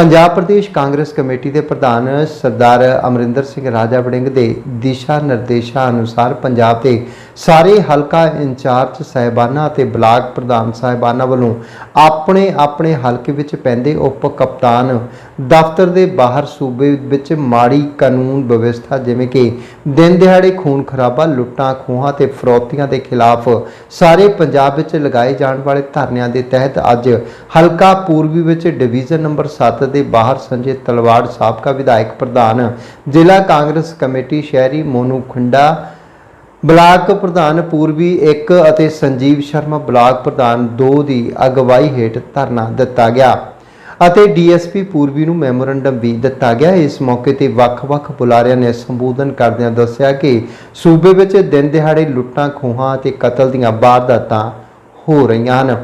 Punjab Pradesh Congress committee ਦੇ ਪ੍ਰਧਾਨ ਸਰਦਾਰ ਅਮਰਿੰਦਰ ਸਿੰਘ ਰਾਜਾ ਵੜਿੰਗ ਦੇ ਦਿਸ਼ਾ ਨਿਰਦੇਸ਼ਾਂ ਅਨੁਸਾਰ ਪੰਜਾਬ ਦੇ ਸਾਰੇ ਹਲਕਾ ਇੰਚਾਰਜ ਸਹਿਬਾਨਾਂ ਅਤੇ ਬਲਾਕ ਪ੍ਰਧਾਨ ਸਹਿਬਾਨਾਂ ਵੱਲੋਂ ਆਪਣੇ ਆਪਣੇ ਹਲਕੇ ਵਿੱਚ ਪੈਂਦੇ ਉਪ ਕਪਤਾਨ ਦਫ਼ਤਰ ਦੇ ਬਾਹਰ ਸੂਬੇ ਵਿੱਚ ਮਾੜੀ ਕਾਨੂੰਨ ਵਿਵਸਥਾ ਜਿਵੇਂ ਕਿ ਦਿਨ ਦਿਹਾੜੇ ਖੂਨ ਖਰਾਬਾ, ਲੁੱਟਾਂ, ਖੋਹਾਂ ਤੇ ਫਰੋਤੀਆਂ ਦੇ ਖਿਲਾਫ ਸਾਰੇ ਪੰਜਾਬ ਵਿੱਚ ਲਗਾਏ ਜਾਣ ਵਾਲੇ ਧਰਨਿਆਂ ਦੇ ਤਹਿਤ ਅੱਜ ਹਲਕਾ ਪੂਰਬੀ ਵਿੱਚ ਡਿਵੀਜ਼ਨ ਨੰਬਰ 7 ਦੇ ਬਾਹਰ ਸੰਜੇ ਤਲਵਾੜ ਸਾਬਕਾ ਵਿਧਾਇਕ ਪ੍ਰਧਾਨ, ਜ਼ਿਲ੍ਹਾ ਕਾਂਗਰਸ ਕਮੇਟੀ ਸ਼ਹਿਰੀ ਮੋਨੂ ਖੁੰਡਾ, ਬਲਾਕ ਪ੍ਰਧਾਨ ਪੂਰਬੀ 1 ਅਤੇ ਸੰਜੀਵ ਸ਼ਰਮਾ ਬਲਾਕ ਪ੍ਰਧਾਨ 2 ਦੀ ਅਗਵਾਈ ਹੇਠ ਧਰਨਾ ਦਿੱਤਾ ਗਿਆ ਅਤੇ ਡੀਐਸਪੀ ਪੂਰਬੀ ਨੂੰ ਮੈਮੋਰੰਡਮ ਵੀ ਦਿੱਤਾ ਗਿਆ। ਇਸ ਮੌਕੇ ਤੇ ਵੱਖ-ਵੱਖ ਬੁਲਾਰਿਆਂ ਨੇ ਸੰਬੋਧਨ ਕਰਦਿਆਂ ਦੱਸਿਆ ਕਿ ਸੂਬੇ ਵਿੱਚ ਦਿਨ ਦਿਹਾੜੇ ਲੁੱਟਾਂ, ਖੋਹਾਂ ਅਤੇ ਕਤਲ ਦੀਆਂ ਵਾਰਦਾਤਾਂ ਹੋ ਰਹੀਆਂ ਹਨ।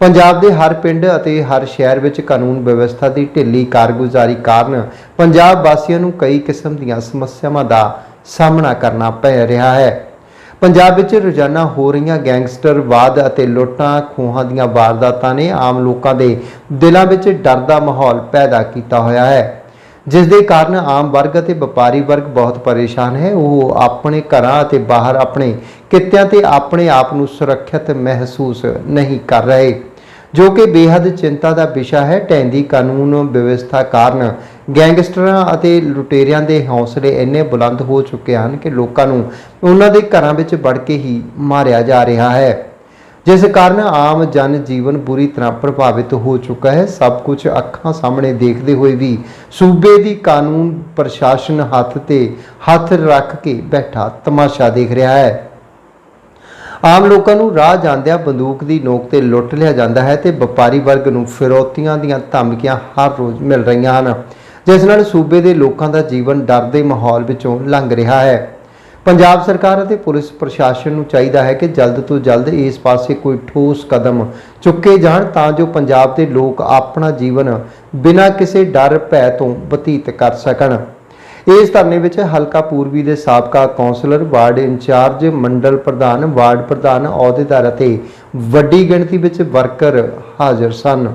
ਪੰਜਾਬ ਦੇ ਹਰ ਪਿੰਡ ਅਤੇ ਹਰ ਸ਼ਹਿਰ ਵਿੱਚ ਕਾਨੂੰਨ ਵਿਵਸਥਾ ਦੀ ਢਿੱਲੀ ਕਾਰਗੁਜ਼ਾਰੀ ਕਾਰਨ ਪੰਜਾਬ ਵਾਸੀਆਂ ਨੂੰ ਕਈ ਕਿਸਮ ਦੀਆਂ ਸਮੱਸਿਆਵਾਂ ਦਾ ਸਾਹਮਣਾ ਕਰਨਾ ਪੈ ਰਿਹਾ ਹੈ। ਪੰਜਾਬ ਵਿੱਚ ਰੋਜ਼ਾਨਾ ਹੋ ਰਹੀਆਂ ਗੈਂਗਸਟਰਵਾਦ ਅਤੇ ਲੁੱਟਾਂ ਖੋਹਾਂ ਦੀਆਂ ਵਾਰਦਾਤਾਂ ਨੇ ਆਮ ਲੋਕਾਂ ਦੇ ਦਿਲਾਂ ਵਿੱਚ ਡਰ ਦਾ ਮਾਹੌਲ ਪੈਦਾ ਕੀਤਾ ਹੋਇਆ ਹੈ। ਜਿਸ ਦੇ ਕਾਰਨ ਆਮ ਵਰਗ ਅਤੇ ਵਪਾਰੀ ਵਰਗ ਬਹੁਤ ਪਰੇਸ਼ਾਨ ਹੈ। ਉਹ ਆਪਣੇ ਘਰਾਂ ਅਤੇ ਬਾਹਰ ਆਪਣੇ ਕਿੱਤਿਆਂ ਤੇ ਆਪਣੇ ਆਪ ਨੂੰ ਸੁਰੱਖਿਅਤ ਮਹਿਸੂਸ ਨਹੀਂ ਕਰ ਰਹੇ, ਜੋ ਕਿ ਬੇहद ਚਿੰਤਾ ਦਾ ਵਿਸ਼ਾ ਹੈ। ਟੈਂਦੀ ਕਾਨੂੰਨ ਵਿਵਸਥਾ ਕਾਰਨ ਗੈਂਗਸਟਰਾਂ ਅਤੇ ਲੁਟੇਰਿਆਂ ਦੇ ਹੌਸਲੇ ਇੰਨੇ ਬੁਲੰਦ ਹੋ ਚੁੱਕੇ ਹਨ ਕਿ ਲੋਕਾਂ ਨੂੰ ਉਹਨਾਂ ਦੇ ਘਰਾਂ ਵਿੱਚ ਵੜ ਕੇ ਹੀ ਮਾਰਿਆ ਜਾ ਰਿਹਾ ਹੈ। ਜਿਸ ਕਾਰਨ ਆਮ ਜਨ ਜੀਵਨ ਬੁਰੀ ਤਰ੍ਹਾਂ ਪ੍ਰਭਾਵਿਤ ਹੋ ਚੁੱਕਾ ਹੈ, ਸਭ ਕੁਝ ਅੱਖਾਂ ਸਾਹਮਣੇ ਦੇਖਦੇ ਹੋਏ ਵੀ ਸੂਬੇ ਦੀ ਕਾਨੂੰਨ ਪ੍ਰਸ਼ਾਸਨ ਹੱਥ ਤੇ ਹੱਥ ਰੱਖ ਕੇ ਬੈਠਾ ਤਮਾਸ਼ਾ ਦੇਖ ਰਿਹਾ ਹੈ। ਆਮ ਲੋਕਾਂ ਨੂੰ ਰਾਹ ਜਾਂਦਿਆਂ ਬੰਦੂਕ ਦੀ ਨੋਕ ਤੇ ਲੁੱਟ ਲਿਆ ਜਾਂਦਾ ਹੈ ਤੇ ਵਪਾਰੀ ਵਰਗ ਨੂੰ ਫਿਰੌਤੀਆਂ ਦੀਆਂ ਧਮਕੀਆਂ ਹਰ ਰੋਜ਼ ਮਿਲ ਰਹੀਆਂ ਹਨ, ਜਿਸ ਨਾਲ ਸੂਬੇ ਦੇ ਲੋਕਾਂ ਦਾ ਜੀਵਨ ਡਰ ਦੇ ਮਾਹੌਲ ਵਿੱਚੋਂ ਲੰਘ ਰਿਹਾ ਹੈ। ਪੰਜਾਬ ਸਰਕਾਰ ਅਤੇ ਪੁਲਿਸ ਪ੍ਰਸ਼ਾਸਨ ਨੂੰ ਚਾਹੀਦਾ ਹੈ ਕਿ ਜਲਦ ਤੋਂ ਜਲਦ ਇਸ ਪਾਸੇ ਕੋਈ ਠੋਸ ਕਦਮ ਚੁੱਕੇ ਜਾਣ ਤਾਂ ਜੋ ਪੰਜਾਬ ਦੇ ਲੋਕ ਆਪਣਾ ਜੀਵਨ ਬਿਨਾਂ ਕਿਸੇ ਡਰ, ਭੈ ਤੋਂ ਬਤੀਤ ਕਰ ਸਕਣ। ਇਸ ਧਰਨੇ ਵਿੱਚ ਹਲਕਾ ਪੂਰਬੀ ਦੇ ਸਾਬਕਾ ਕੌਂਸਲਰ, ਵਾਰਡ ਇੰਚਾਰਜ, ਮੰਡਲ ਪ੍ਰਧਾਨ, ਵਾਰਡ ਪ੍ਰਧਾਨ, ਅਹੁਦੇਦਾਰ ਅਤੇ ਵੱਡੀ ਗਿਣਤੀ ਵਿੱਚ ਵਰਕਰ ਹਾਜ਼ਰ ਸਨ।